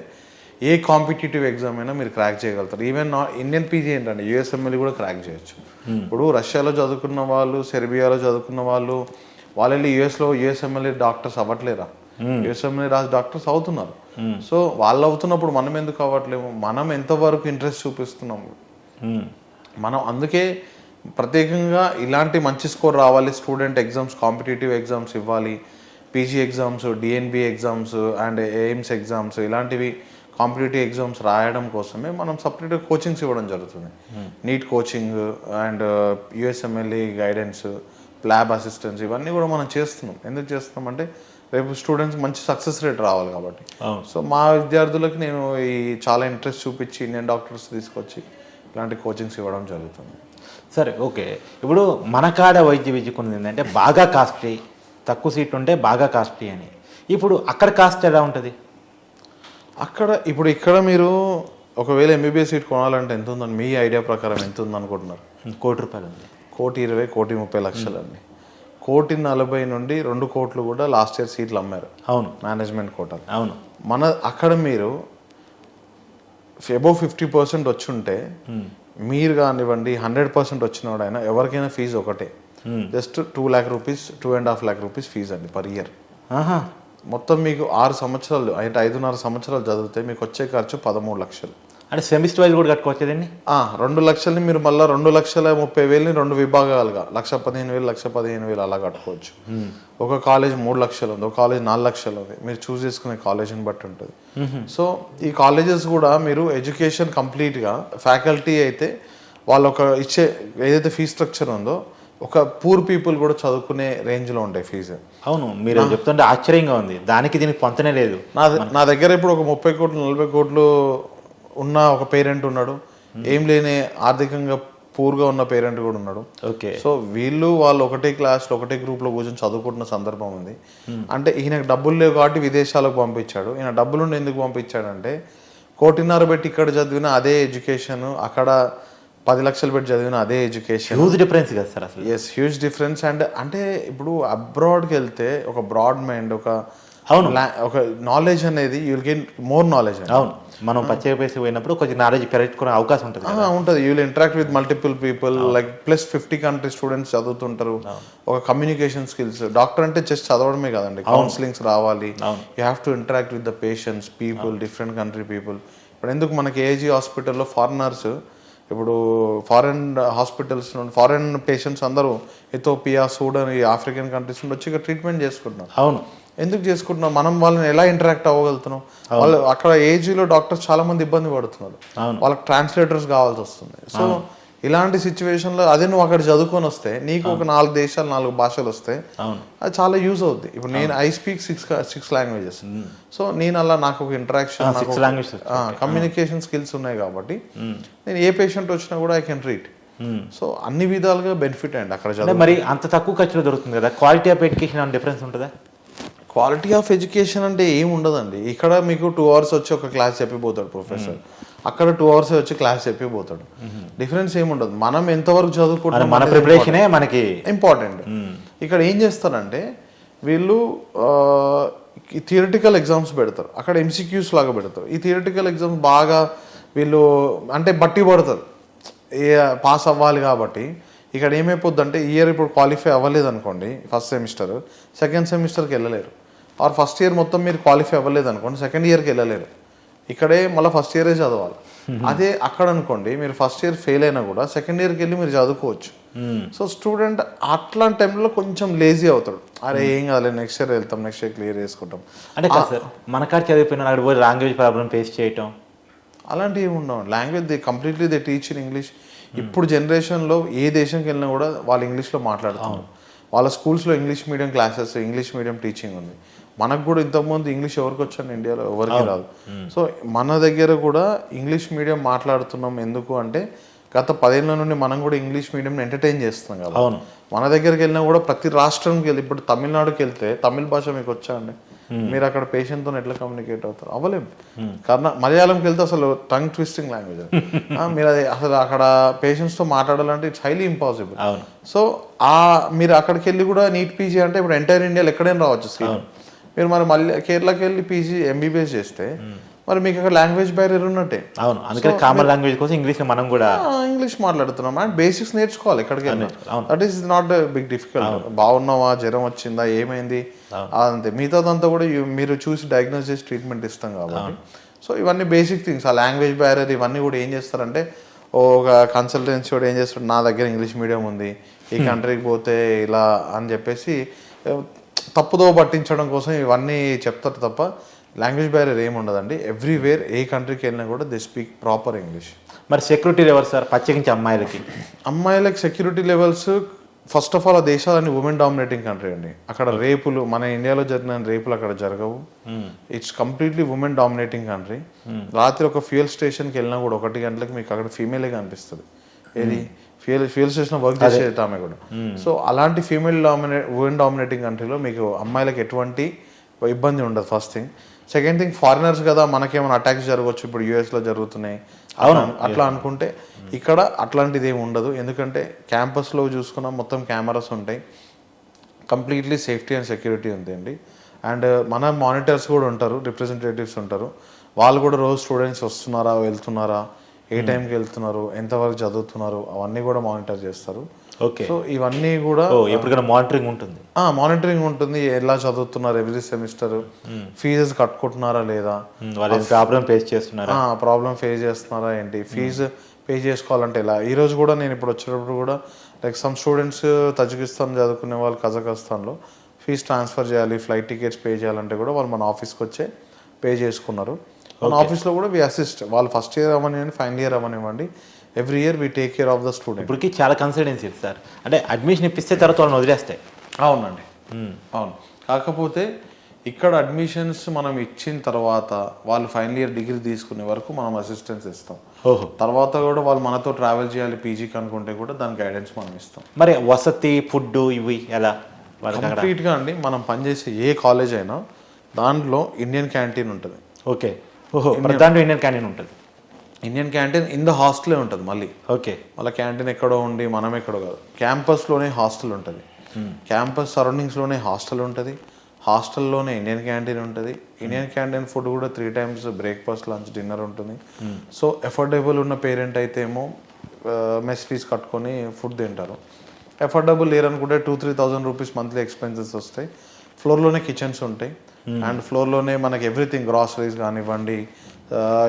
[SPEAKER 2] ఏ కాంపిటేటివ్ ఎగ్జామ్ అయినా మీరు క్రాక్ చేయగలుగుతారు. ఈవెన్ నా ఇండియన్ పీజీ ఏంటంటే యూఎస్ఎంఎల్ కూడా క్రాక్ చేయొచ్చు. ఇప్పుడు రష్యాలో చదువుకున్న వాళ్ళు సెర్బియాలో చదువుకున్న వాళ్ళు వాళ్ళు వెళ్ళి యూఎస్లో యూఎస్ఎంఎల్ఏ డాక్టర్స్ అవ్వట్లేరా యూఎస్ఎంఎల్ఏ రాసి డాక్టర్స్ అవుతున్నారు. సో వాళ్ళు అవుతున్నప్పుడు మనం ఎందుకు అవ్వట్లేము? మనం ఎంతవరకు ఇంట్రెస్ట్ చూపిస్తున్నాము. మనం అందుకే ప్రత్యేకంగా ఇలాంటి మంచి స్కోర్ రావాలి. స్టూడెంట్ ఎగ్జామ్స్ కాంపిటేటివ్ ఎగ్జామ్స్ ఇవ్వాలి. PG exams DNB exams and AIIMS exams ఇలాంటివి కాంపిటేటివ్ ఎగ్జామ్స్ రాయడం కోసమే మనం సపరేట్గా కోచింగ్స్ ఇవ్వడం జరుగుతుంది. NEET coaching and USMLE guidance lab assistance ఇవన్నీ కూడా మనం చేస్తున్నాం. ఎందుకు చేస్తున్నాం అంటే రేపు స్టూడెంట్స్ మంచి సక్సెస్ రేట్ రావాలి కాబట్టి. సో మా విద్యార్థులకు నేను ఈ చాలా ఇంట్రెస్ట్ చూపించి ఇండియన్ డాక్టర్స్ తీసుకొచ్చి ఇలాంటి కోచింగ్స్ ఇవ్వడం జరుగుతుంది.
[SPEAKER 1] సరే ఓకే. ఇప్పుడు మన కాడ వైద్య విద్య కొన్ని ఏంటంటే బాగా కాస్ట్లీ తక్కువ సీట్ ఉంటే బాగా కాస్ట్లీ అని. ఇప్పుడు అక్కడ కాస్ట్ ఎలా ఉంటుంది?
[SPEAKER 2] అక్కడ ఇప్పుడు ఇక్కడ మీరు ఒకవేళ ఎంబీబీఎస్ సీట్ కొనాలంటే ఎంత ఉందని మీ ఐడియా ప్రకారం ఎంత ఉంది అనుకుంటున్నారు
[SPEAKER 1] కోటి రూపాయలు ఉంది
[SPEAKER 2] కోటి ఇరవై కోటి ముప్పై లక్షలు అండి కోటి నలభై నుండి రెండు కోట్లు కూడా లాస్ట్ ఇయర్ సీట్లు అమ్మారు.
[SPEAKER 1] అవును.
[SPEAKER 2] మేనేజ్మెంట్ కోటాలు
[SPEAKER 1] అవును.
[SPEAKER 2] మన అక్కడ మీరు అబౌవ్ ఫిఫ్టీ పర్సెంట్ వచ్చుంటే మీరు కానివ్వండి హండ్రెడ్ పర్సెంట్ వచ్చినవాడైనా ఎవరికైనా ఫీజు ఒకటే. Just two lakh rupees two and half lakh rupees fee అండి పర్ ఇయర్.
[SPEAKER 1] ఆహా.
[SPEAKER 2] మొత్తం మీకు ఆరు సంవత్సరాలు అంటే ఐదున్నర సంవత్సరాలు చదివితే మీకు వచ్చే ఖర్చు పదమూడు లక్షలు.
[SPEAKER 1] అంటే సెమిస్టర్ వైజ్ కూడా కట్టుకోవచ్చేదండి
[SPEAKER 2] ఆ, రెండు లక్షల్ని మీరు మళ్ళీ రెండు లక్షల ముప్పై వేలని రెండు విభాగాలుగా లక్ష పదిహేను వేలు లక్ష పదిహేను వేలు అలా కట్టుకోవచ్చు. ఒక కాలేజ్ మూడు లక్షలు ఉంది ఒక కాలేజ్ నాలుగు లక్షలు ఉంది. మీరు చూస్ చేసుకునే కాలేజీని బట్టి ఉంటుంది. సో ఈ కాలేజెస్ కూడా మీరు ఎడ్యుకేషన్ కంప్లీట్గా ఫ్యాకల్టీ అయితే వాళ్ళు ఒక ఇచ్చే ఏదైతే ఫీ స్ట్రక్చర్ ఉందో ఒక పూర్ పీపుల్ కూడా చదువుకునే రేంజ్లో ఉంటాయి ఫీజు
[SPEAKER 1] అవును మీరు చెప్తుంటే ఆశ్చర్యంగా ఉంది. దానికి దీనికి పొంతనే లేదు.
[SPEAKER 2] నా నా దగ్గర ఇప్పుడు ఒక ముప్పై కోట్లు నలభై కోట్లు ఉన్న ఒక పేరెంట్ ఉన్నాడు. ఏం లేని ఆర్థికంగా పూర్గా ఉన్న పేరెంట్ కూడా ఉన్నాడు.
[SPEAKER 1] ఓకే.
[SPEAKER 2] సో వీళ్ళు వాళ్ళు ఒకటే క్లాస్లో ఒకటే గ్రూప్లో కూర్చొని చదువుకుంటున్న సందర్భం ఉంది. అంటే ఈయనకు డబ్బులు లేవు కాబట్టి విదేశాలకు పంపించాడు. ఈయన డబ్బులుండి ఎందుకు పంపించాడంటే కోటిన్నర పెట్టి ఇక్కడ చదివిన అదే ఎడ్యుకేషన్ అక్కడ పది లక్షలు పెట్టి చదివిన అదే ఎడ్యుకేషన్.
[SPEAKER 1] హ్యూజ్ డిఫరెన్స్ కదా సార్ అసలు.
[SPEAKER 2] ఎస్ హ్యూజ్ డిఫరెన్స్ అండ్ అంటే ఇప్పుడు అబ్రాడ్కి వెళ్తే ఒక బ్రాడ్ మైండ్ ఒక
[SPEAKER 1] అవును.
[SPEAKER 2] ఒక నాలెడ్జ్ అనేది యూల్ గెయిన్ మోర్ నాలెడ్జ్
[SPEAKER 1] అవును. మనం పచ్చగా పేసి పోయినప్పుడు కొంచెం నాలెడ్జ్ పెరుగుకునే అవకాశం ఉంటుంది.
[SPEAKER 2] ఉంటుంది. You will interact with multiple people like plus fifty country students చదువుతుంటారు. ఒక కమ్యూనికేషన్ స్కిల్స్ డాక్టర్ అంటే జస్ట్ చదవడమే కదండి. కౌన్సిలింగ్స్ రావాలి. You have to interact with the patients people different country people ఇప్పుడు ఎందుకు మనకి ఏజీ హాస్పిటల్లో ఫారినర్స్ ఇప్పుడు ఫారెన్ హాస్పిటల్స్ నుండి ఫారెన్ పేషెంట్స్ అందరూ ఎథోపియా సూడన్ ఈ ఆఫ్రికన్ కంట్రీస్ నుండి వచ్చి ఇక్కడ ట్రీట్మెంట్ చేసుకుంటున్నారు.
[SPEAKER 1] అవును.
[SPEAKER 2] ఎందుకు చేసుకుంటున్నాం? మనం వాళ్ళని ఎలా ఇంటరాక్ట్ అవ్వగలుగుతున్నాం? వాళ్ళు అక్కడ ఏజీలో డాక్టర్స్ చాలా మంది ఇబ్బంది పడుతున్నారు. వాళ్ళకి ట్రాన్స్లేటర్స్ కావాల్సి వస్తుంది. సో ఇలాంటి సిచ్యువేషన్లో అదే నువ్వు అక్కడ చదువుకొని వస్తే నీకు ఒక నాలుగు దేశాలు నాలుగు భాషలు వస్తే అది చాలా యూజ్ అవుద్ది. ఇప్పుడు నేను I speak six six languages so నేను అలా నాకు ఒక ఇంటరాక్షన్ కమ్యూనికేషన్ స్కిల్స్ ఉన్నాయి కాబట్టి నేను ఏ పేషెంట్ వచ్చినా కూడా ఐ కెన్ ట్రీట్ సో అన్ని విధాలుగా బెనిఫిట్ అండి అక్కడ
[SPEAKER 1] మరి అంత తక్కువ ఖర్చులో దొరుకుతుంది కదా? క్వాలిటీ ఆఫ్ ఎడ్యుకేషన్ డిఫరెన్స్ ఉంటుందా?
[SPEAKER 2] క్వాలిటీ ఆఫ్ ఎడ్యుకేషన్ అంటే ఏం ఉండదండి. ఇక్కడ మీకు టూ అవర్స్ వచ్చి ఒక క్లాస్ చెప్పిపోతాడు ప్రొఫెసర్ అక్కడ టూ అవర్స్ వచ్చి క్లాస్ చెప్పిపోతాడు. డిఫరెన్స్ ఏముండదు మనం ఎంతవరకు చదువుకుంటాం
[SPEAKER 1] మన ప్రిపరేషనే మనకి
[SPEAKER 2] ఇంపార్టెంట్ ఇక్కడ ఏం చేస్తారంటే వీళ్ళు థియరిటికల్ ఎగ్జామ్స్ పెడతారు. అక్కడ ఎంసీక్యూస్ లాగా పెడతారు. ఈ థియరిటికల్ ఎగ్జామ్స్ బాగా వీళ్ళు అంటే బట్టి పడతారు. ఏ పాస్ అవ్వాలి కాబట్టి. ఇక్కడ ఏమైపోద్ది అంటే ఇయర్ ఇప్పుడు క్వాలిఫై అవ్వలేదు అనుకోండి ఫస్ట్ సెమిస్టర్ సెకండ్ సెమిస్టర్కి వెళ్ళలేరు. ఆర్ ఫస్ట్ ఇయర్ మొత్తం మీరు క్వాలిఫై అవ్వలేదు అనుకోండి సెకండ్ ఇయర్కి వెళ్ళలేరు. ఇక్కడే మళ్ళీ ఫస్ట్ ఇయరే చదవాలి. అదే అక్కడ అనుకోండి మీరు ఫస్ట్ ఇయర్ ఫెయిల్ అయినా కూడా సెకండ్ ఇయర్కి వెళ్ళి మీరు చదువుకోవచ్చు. సో స్టూడెంట్ అట్లాంటి టైంలో కొంచెం లేజీ అవుతాడు. అరే ఏం కాదు నెక్స్ట్ ఇయర్ వెళ్తాం నెక్స్ట్ ఇయర్ క్లియర్ చేసుకుంటాం.
[SPEAKER 1] అంటే సార్ మన కాడ చదివిపోయినా అక్కడ పోయి లాంగ్వేజ్ ప్రాబ్లం ఫేస్ చేయటం.
[SPEAKER 2] అలాంటివి ఉండవు. Language they completely they teach in English ఇప్పుడు జనరేషన్లో ఏ దేశంకి వెళ్ళినా కూడా వాళ్ళు ఇంగ్లీష్లో మాట్లాడుతున్నారు. వాళ్ళ స్కూల్స్లో English medium classes English medium teaching ఉంది. మనకు కూడా ఇంతకుముందు ఇంగ్లీష్ ఎవరికి వచ్చాను ఇండియాలో? ఎవరికి రాదు. సో మన దగ్గర కూడా ఇంగ్లీష్ మీడియం మాట్లాడుతున్నాం ఎందుకు అంటే గత పదేళ్ళ నుండి మనం కూడా ఇంగ్లీష్ మీడియం ఎంటర్టైన్ చేస్తున్నాం కదా
[SPEAKER 1] అవును.
[SPEAKER 2] మన దగ్గరికి వెళ్ళినా కూడా ప్రతి రాష్ట్రంకి వెళ్ళి ఇప్పుడు తమిళనాడుకి వెళ్తే తమిళ భాష మీకు వచ్చా అండి? మీరు అక్కడ పేషెంట్తో ఎట్లా కమ్యూనికేట్ అవుతారు? అవ్వలేము కర్ణా మలయాళంకి వెళ్తే అసలు టంగ్ ట్విస్టింగ్ లాంగ్వేజ్ మీరు అది అసలు అక్కడ పేషెంట్స్తో మాట్లాడాలంటే ఇట్స్ హైలీ ఇంపాసిబుల్ సో ఆ మీరు అక్కడికి వెళ్ళి కూడా నీట్ పీజీ అంటే ఇప్పుడు ఎంటైర్ ఇండియాలో ఎక్కడైనా రావచ్చు. మీరు మరి మళ్ళీ కేరళకి వెళ్ళి పీజీ ఎంబీబీఎస్ చేస్తే మరి మీకు అక్కడ లాంగ్వేజ్ బ్యారియర్ ఉన్నట్టే.
[SPEAKER 1] అవును అందుకని కామన్ లాంగ్వేజ్ కోసం ఇంగ్లీష్ మనం కూడా
[SPEAKER 2] ఇంగ్లీష్ మాట్లాడుతున్నాం. అండ్ బేసిక్స్ నేర్చుకోవాలి ఎక్కడికి. That is not big difficult బాగున్నావా? జ్వరం వచ్చిందా? ఏమైంది? అంతే. మిగతాదంతా కూడా మీరు చూసి డయాగ్నోస్ చేసి ట్రీట్మెంట్ ఇస్తాం కాబట్టి. సో ఇవన్నీ బేసిక్ థింగ్స్ ఆ లాంగ్వేజ్ బ్యారియర్ ఇవన్నీ కూడా ఏం చేస్తారంటే ఓ ఒక కన్సల్టెన్సీ కూడా ఏం చేస్తాడు? నా దగ్గర ఇంగ్లీష్ మీడియం ఉంది. ఈ కంట్రీకి పోతే ఇలా అని చెప్పేసి తప్పుదో పట్టించడం కోసం ఇవన్నీ చెప్తారు తప్ప లాంగ్వేజ్ బ్యారియర్ ఏమి ఉండదండి. ఎవ్రీవేర్ ఏ కంట్రీకి వెళ్ళినా కూడా దే స్పీక్ ప్రాపర్ ఇంగ్లీష్
[SPEAKER 1] మరి సెక్యూరిటీ ఎవరు సార్ పచ్చగించి అమ్మాయిలకి?
[SPEAKER 2] అమ్మాయిలకు security levels first of all ఆ దేశాలని ఉమెన్ డామినేటింగ్ కంట్రీ అండి. అక్కడ రేపులు మన ఇండియాలో జరిగిన రేపులు అక్కడ జరగవు. It's completely women dominating country రాత్రి ఒక ఫ్యూయల్ స్టేషన్కి వెళ్ళినా కూడా ఒకటి గంటలకు మీకు అక్కడ ఫీమేలే కనిపిస్తుంది. ఏది? ఫ్యూయల్ ఫ్యూయల్ స్టేషన్ వర్క్ చేసేది ఆమె కూడా. సో అలాంటి ఫీమేల్ డామినేట్ ఉమెన్ డామినేటింగ్ కంట్రీలో మీకు అమ్మాయిలకు ఎటువంటి ఇబ్బంది ఉండదు first thing second thing foreigners కదా మనకేమైనా అటాక్స్ జరగవచ్చు ఇప్పుడు US లో జరుగుతున్నాయి. అవును. అట్లా అనుకుంటే ఇక్కడ అట్లాంటిది ఏమి ఉండదు. ఎందుకంటే క్యాంపస్లో చూసుకున్న మొత్తం కెమెరాస్ ఉంటాయి. కంప్లీట్లీ సేఫ్టీ అండ్ సెక్యూరిటీ ఉందండి. అండ్ మన మానిటర్స్ కూడా ఉంటారు రిప్రజెంటేటివ్స్ ఉంటారు. వాళ్ళు కూడా రోజు స్టూడెంట్స్ వస్తున్నారా వెళ్తున్నారా? ఏ టైంకి వెళ్తున్నారు ఎంతవరకు చదువుతున్నారు అవన్నీ కూడా మానిటర్ చేస్తారు.
[SPEAKER 1] ఓకే.
[SPEAKER 2] సో ఇవన్నీ కూడా
[SPEAKER 1] ఎప్పటికైనా మానిటరింగ్ ఉంటుంది.
[SPEAKER 2] మానిటరింగ్ ఉంటుంది. ఎలా చదువుతున్నారు ఎవ్రీ సెమిస్టర్ ఫీజెస్ కట్టుకుంటున్నారా లేదా?
[SPEAKER 1] ప్రాబ్లం ఫేస్ చేస్తున్నారు?
[SPEAKER 2] ప్రాబ్లం ఫేస్ చేస్తున్నారా ఏంటి? ఫీజు పే చేసుకోవాలంటే ఎలా? ఈ రోజు కూడా నేను ఇప్పుడు వచ్చేటప్పుడు కూడా లైక్ సమ్ స్టూడెంట్స్ తజికిస్తాన్ చదువుకునే వాళ్ళు కజకస్తాన్లో ఫీజు ట్రాన్స్ఫర్ చేయాలి ఫ్లైట్ టికెట్స్ పే చేయాలంటే కూడా వాళ్ళు మన ఆఫీస్కి వచ్చే పే చేసుకున్నారు. మన ఆఫీస్లో కూడా వి అసిస్ట్ వాళ్ళు ఫస్ట్ ఇయర్ అవ్వనివ్వండి ఫైనల్ ఇయర్ అవ్వనివ్వండి. Every year we take care of the student
[SPEAKER 1] ఇప్పటికి చాలా కన్సిడెన్సీ సార్. అంటే అడ్మిషన్ ఇప్పిస్తే తర్వాత వాళ్ళని వదిలేస్తాయి.
[SPEAKER 2] అవునండి. అవును. కాకపోతే ఇక్కడ అడ్మిషన్స్ మనం ఇచ్చిన తర్వాత వాళ్ళు ఫైనల్ ఇయర్ డిగ్రీ తీసుకునే వరకు మనం అసిస్టెన్స్ ఇస్తాం.
[SPEAKER 1] ఓహో.
[SPEAKER 2] తర్వాత కూడా వాళ్ళు మనతో ట్రావెల్ చేయాలి పీజీకి అనుకుంటే కూడా దాని గైడెన్స్ మనం ఇస్తాం.
[SPEAKER 1] మరి వసతి ఫుడ్ ఇవి ఎలా?
[SPEAKER 2] కంప్లీట్గా అండి మనం పనిచేసే ఏ కాలేజ్ అయినా దాంట్లో ఇండియన్ క్యాంటీన్ ఉంటుంది.
[SPEAKER 1] ఓకే. ఓహో ప్రధాన ఇండియన్ క్యాంటీన్ ఉంటుంది.
[SPEAKER 2] ఇండియన్ క్యాంటీన్ ఇన్ ద హాస్టలే ఉంటుంది మళ్ళీ.
[SPEAKER 1] ఓకే.
[SPEAKER 2] మళ్ళీ క్యాంటీన్ ఎక్కడో ఉండి మనం ఎక్కడో కాదు. క్యాంపస్లోనే హాస్టల్ ఉంటుంది. క్యాంపస్ సరౌండింగ్స్లోనే హాస్టల్ ఉంటుంది. హాస్టల్లోనే ఇండియన్ క్యాంటీన్ ఉంటుంది. ఇండియన్ క్యాంటీన్ ఫుడ్ కూడా three times breakfast lunch dinner ఉంటుంది. సో ఎఫోర్డబుల్ ఉన్న పేరెంట్ అయితే ఏమో మెస్ ఫీజ్ కట్టుకొని ఫుడ్ తింటారు. Affordable లేరనుకుంటే two three thousand rupees monthly expenses వస్తాయి. ఫ్లోర్లోనే కిచెన్స్ ఉంటాయి. అండ్ ఫ్లోర్లోనే మనకి ఎవ్రీథింగ్ గ్రాసరీస్ కానివ్వండి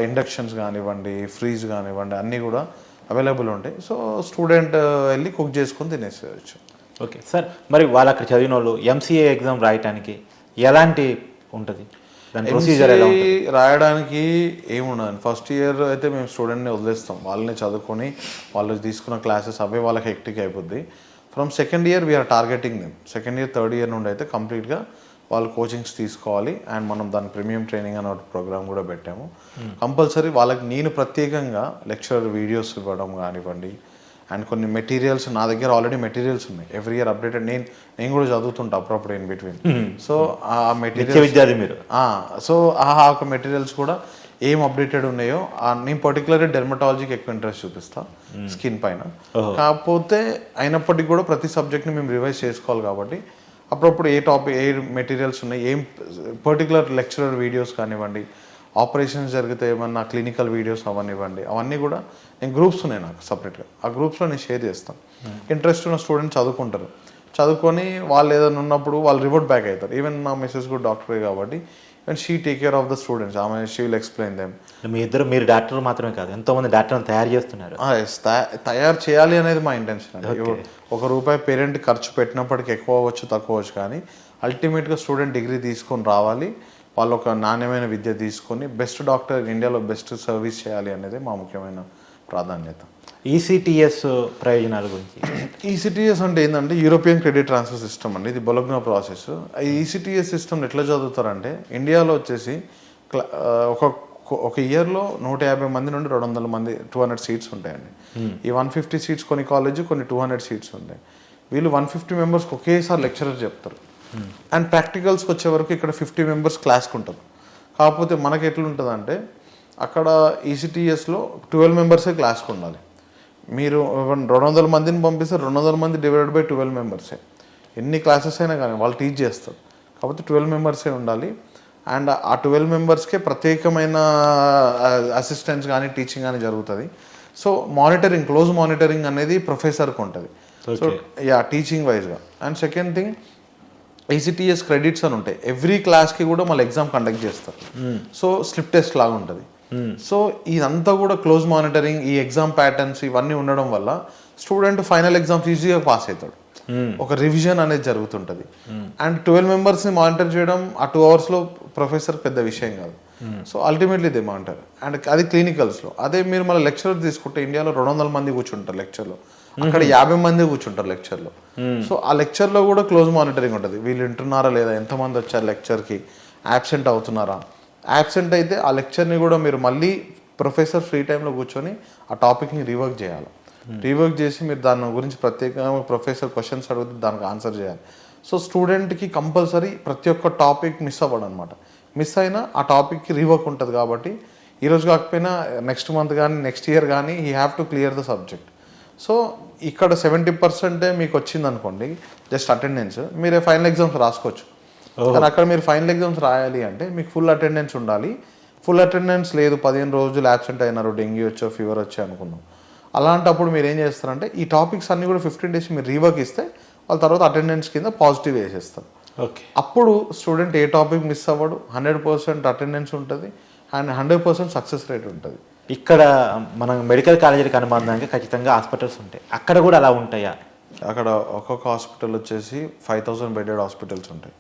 [SPEAKER 2] ఇండక్షన్స్ కానివ్వండి ఫ్రీజ్ కానివ్వండి అన్నీ కూడా అవైలబుల్ ఉంటాయి. సో స్టూడెంట్ వెళ్ళి కుక్ చేసుకొని తినేసేయచ్చు.
[SPEAKER 1] ఓకే. సార్ మరి వాళ్ళు అక్కడ చదివిన వాళ్ళు ఎంసీఏ ఎగ్జామ్ రాయటానికి ఎలాంటి ఉంటుంది? ప్రొసీజర్
[SPEAKER 2] రాయడానికి ఏముండదు ఫస్ట్ ఇయర్ అయితే మేము స్టూడెంట్ని వదిలేస్తాం. వాళ్ళని చదువుకొని వాళ్ళు తీసుకున్న క్లాసెస్ అవే వాళ్ళకి హెక్టిక్ అయిపోద్ది. From second year we are targeting them second year third year నుండి అయితే కంప్లీట్గా వాళ్ళు కోచింగ్స్ తీసుకోవాలి అండ్ మనం దాని ప్రీమియం ట్రైనింగ్ అనే ప్రోగ్రామ్ కూడా పెట్టాము. కంపల్సరీ వాళ్ళకి నేను ప్రత్యేకంగా లెక్చరర్ వీడియోస్ ఇవ్వడం కానివ్వండి అండ్ కొన్ని మెటీరియల్స్ నా దగ్గర ఆల్రెడీ మెటీరియల్స్ ఉన్నాయి. ఎవ్రీ ఇయర్ అప్డేటెడ్ నేను నేను కూడా చదువుతుంటా అప్పుడప్పుడు ఇన్ బిట్వీన్ సో ఆ మెటీరియల్
[SPEAKER 1] విద్యార్థి మీరు.
[SPEAKER 2] సో ఆ ఒక మెటీరియల్స్ కూడా ఏం అప్డేటెడ్ ఉన్నాయో నేను పర్టికులర్గా డెర్మటాలజీకి ఎక్కువ ఇంట్రెస్ట్ చూపిస్తా స్కిన్ పైన. కాకపోతే అయినప్పటికీ కూడా ప్రతి సబ్జెక్ట్ని మేము రివైజ్ చేసుకోవాలి కాబట్టి అప్పుడప్పుడు ఏ టాపిక్ ఏ మెటీరియల్స్ ఉన్నాయి ఏం పర్టికులర్ లెక్చరర్ వీడియోస్ కానివ్వండి ఆపరేషన్స్ జరిగితే ఏమన్నా క్లినికల్ వీడియోస్ అవనివ్వండి అవన్నీ కూడా నేను గ్రూప్స్ ఉన్నాయి నాకు సపరేట్గా. ఆ గ్రూప్స్లో నేను షేర్ చేస్తాను. ఇంట్రెస్ట్ ఉన్న స్టూడెంట్ చదువుకుంటారు. చదువుకొని వాళ్ళు ఏదైనా ఉన్నప్పుడు వాళ్ళు రివర్ట్ బ్యాక్ అవుతారు. ఈవెన్ మా మిస్సెస్ కూడా డాక్టరే కాబట్టి even she take care of the students ఆమె షీ విల్ ఎక్స్ప్లెయిన్ దెమ్
[SPEAKER 1] మీ ఇద్దరు మీరు డాక్టర్ మాత్రమే కాదు ఎంతో మంది డాక్టర్లు తయారు చేస్తున్నారు.
[SPEAKER 2] తయారు చేయాలి అనేది మా ఇంటెన్షన్ అండి. ఒక రూపాయి పేరెంట్ ఖర్చు పెట్టినప్పటికి ఎక్కువ అవ్వచ్చు తక్కువ అవ్వచ్చు కానీ అల్టిమేట్గా స్టూడెంట్ డిగ్రీ తీసుకొని రావాలి. వాళ్ళు ఒక నాణ్యమైన విద్య తీసుకొని బెస్ట్ డాక్టర్ ఇండియాలో బెస్ట్ సర్వీస్ చేయాలి అనేది మా ముఖ్యమైన ప్రాధాన్యత.
[SPEAKER 1] ఈసీటీఎస్ ప్రయోజనాల గురించి.
[SPEAKER 2] ఈసీటీఎస్ అంటే ఏంటంటే యూరోపియన్ క్రెడిట్ ట్రాన్స్ఫర్ సిస్టమ్ అండి. ఇది బొలగ్నా ప్రాసెస్. ఈ ఈసీటీఎస్ సిస్టమ్ ఎట్లా చదువుతారంటే ఇండియాలో వచ్చేసి ఒక ఒక ఇయర్లో నూట యాభై మంది నుండి రెండు వందల మంది టూ హండ్రెడ్ సీట్స్ ఉంటాయండి. ఈ వన్ ఫిఫ్టీ సీట్స్ కొన్ని కాలేజ్ కొన్ని టూ హండ్రెడ్ సీట్స్ ఉంటాయి. వీళ్ళు వన్ ఫిఫ్టీ మెంబర్స్కి ఒకేసారి లెక్చరర్ చెప్తారు. అండ్ ప్రాక్టికల్స్కి వచ్చే వరకు ఇక్కడ ఫిఫ్టీ మెంబర్స్ క్లాస్కి ఉంటారు. కాకపోతే మనకి ఎట్లుంటుందంటే అక్కడ E ఈసీటీఎస్లో ట్వెల్వ్ మెంబర్సే క్లాస్కి ఉండాలి. మీరు రెండు వందల మందిని పంపిస్తే రెండు వందల మంది డివైడెడ్ బై ట్వెల్వ్ మెంబర్సే ఎన్ని క్లాసెస్ అయినా కానీ వాళ్ళు టీచ్ చేస్తారు. కాబట్టి ట్వెల్వ్ మెంబర్సే ఉండాలి. అండ్ ఆ ట్వెల్వ్ మెంబర్స్కే ప్రత్యేకమైన అసిస్టెన్స్ కానీ టీచింగ్ కానీ జరుగుతుంది. సో మానిటరింగ్ క్లోజ్ మానిటరింగ్ అనేది ప్రొఫెసర్కి ఉంటుంది. సో యా టీచింగ్ వైజ్గా and second thing ECTS credits అని ఉంటాయి. ఎవ్రీ క్లాస్కి కూడా మళ్ళీ ఎగ్జామ్ కండక్ట్ చేస్తారు. సో స్లిప్ టెస్ట్ లాగా ఉంటుంది. సో ఇదంతా కూడా క్లోజ్ మానిటరింగ్ ఈ ఎగ్జామ్ ప్యాటర్న్స్ ఇవన్నీ ఉండడం వల్ల స్టూడెంట్ ఫైనల్ ఎగ్జామ్స్ ఈజీగా పాస్ అవుతాడు. ఒక రివిజన్ అనేది జరుగుతుంటుంది. అండ్ ట్వెల్వ్ మెంబర్స్ని మానిటర్ చేయడం ఆ టూ అవర్స్లో ప్రొఫెసర్ పెద్ద విషయం కాదు. So ultimately they monitor. And అది క్లినికల్స్లో. అదే మీరు మళ్ళీ లెక్చరర్ తీసుకుంటే ఇండియాలో రెండు వందల మంది కూర్చుంటారు లెక్చర్లో. అక్కడ యాభై మంది కూర్చుంటారు లెక్చర్లో. సో ఆ లెక్చర్లో కూడా క్లోజ్ మానిటరింగ్ ఉంటుంది. వీళ్ళు వింటున్నారా లేదా? ఎంతమంది వచ్చారు లెక్చర్కి? యాబ్సెంట్ అవుతున్నారా? యాబ్సెంట్ అయితే ఆ లెక్చర్ని కూడా మీరు మళ్ళీ ప్రొఫెసర్ ఫ్రీ టైంలో కూర్చొని ఆ టాపిక్ని రీవర్క్ చేయాలి. రీవర్క్ చేసి మీరు దాని గురించి ప్రత్యేకంగా ప్రొఫెసర్ క్వశ్చన్స్ అడిగితే దానికి ఆన్సర్ చేయాలి. సో స్టూడెంట్కి కంపల్సరీ ప్రతి ఒక్క టాపిక్ మిస్ అవ్వడం అనమాట మిస్ అయినా ఆ టాపిక్కి రీవర్క్ ఉంటుంది కాబట్టి ఈరోజు కాకపోయినా నెక్స్ట్ మంత్ కానీ నెక్స్ట్ ఇయర్ కానీ he have to clear the subject so ఇక్కడ సెవెంటీ పర్సెంటే మీకు వచ్చింది అనుకోండి జస్ట్ అటెండెన్స్ మీరే ఫైనల్ ఎగ్జామ్స్ రాసుకోవచ్చు. కానీ అక్కడ మీరు ఫైనల్ ఎగ్జామ్స్ రాయాలి అంటే మీకు ఫుల్ అటెండెన్స్ ఉండాలి. ఫుల్ అటెండెన్స్ లేదు పదిహేను రోజులు యాబ్సెంట్ అయినారు డెంగ్యూ వచ్చో ఫీవర్ వచ్చో అనుకున్నాం. అలాంటప్పుడు మీరు ఏం చేస్తారంటే ఈ టాపిక్స్ అన్ని కూడా ఫిఫ్టీన్ డేస్ మీరు రీవర్క్ ఇస్తే వాళ్ళ తర్వాత అటెండెన్స్ కింద పాజిటివ్ వేసేస్తారు.
[SPEAKER 1] ఓకే.
[SPEAKER 2] అప్పుడు స్టూడెంట్ ఏ టాపిక్ మిస్ అవ్వడు హండ్రెడ్ పర్సెంట్ అటెండెన్స్ ఉంటుంది and hundred percent success rate ఉంటుంది.
[SPEAKER 1] ఇక్కడ మనం మెడికల్ కాలేజీలకు అనుబంధంగా ఖచ్చితంగా హాస్పిటల్స్ ఉంటాయి. అక్కడ కూడా అలా ఉంటాయా?
[SPEAKER 2] అక్కడ ఒక్కొక్క హాస్పిటల్ వచ్చేసి ఫైవ్ థౌసండ్ బెడెడ్ హాస్పిటల్స్ ఉంటాయి.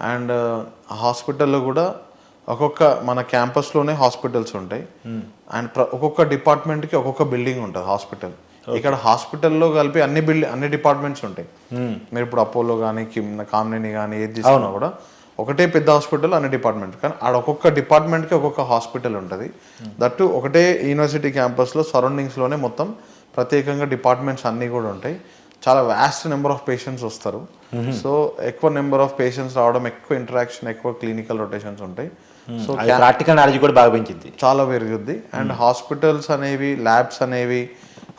[SPEAKER 2] అండ్ హాస్పిటల్లో కూడా ఒక్కొక్క మన క్యాంపస్లోనే హాస్పిటల్స్ ఉంటాయి. అండ్ ప్ర- ఒక్కొక్క డిపార్ట్మెంట్కి ఒక్కొక్క బిల్డింగ్ ఉంటుంది హాస్పిటల్. ఇక్కడ హాస్పిటల్లో కలిపి అన్ని బిల్డింగ్ అన్ని డిపార్ట్మెంట్స్ ఉంటాయి. మీరు ఇప్పుడు అపోలో కానీ కిమ్ కామినేని కానీ ఏది తీసుకున్నా కూడా ఒకటే పెద్ద హాస్పిటల్ అన్ని డిపార్ట్మెంట్. కానీ ఆడ ఒక్కొక్క డిపార్ట్మెంట్కి ఒక్కొక్క హాస్పిటల్ ఉంటుంది. దట్టు ఒకటే యూనివర్సిటీ క్యాంపస్లో సరౌండింగ్స్లోనే మొత్తం ప్రత్యేకంగా డిపార్ట్మెంట్స్ అన్నీ కూడా ఉంటాయి. చాలా వ్యాస్ట్ నెంబర్ ఆఫ్ పేషెంట్స్ వస్తారు. సో ఎక్కువ నెంబర్ ఆఫ్ పేషెంట్స్ రావడం ఎక్కువ ఇంటరాక్షన్ ఎక్కువ క్లినికల్ రొటేషన్స్ ఉంటాయి. సో
[SPEAKER 1] ప్రాక్టికల్ నాలెడ్జ్ కూడా బాగా పెంచింది.
[SPEAKER 2] చాలా పెరుగుద్ది. అండ్ హాస్పిటల్స్ అనేవి ల్యాబ్స్ అనేవి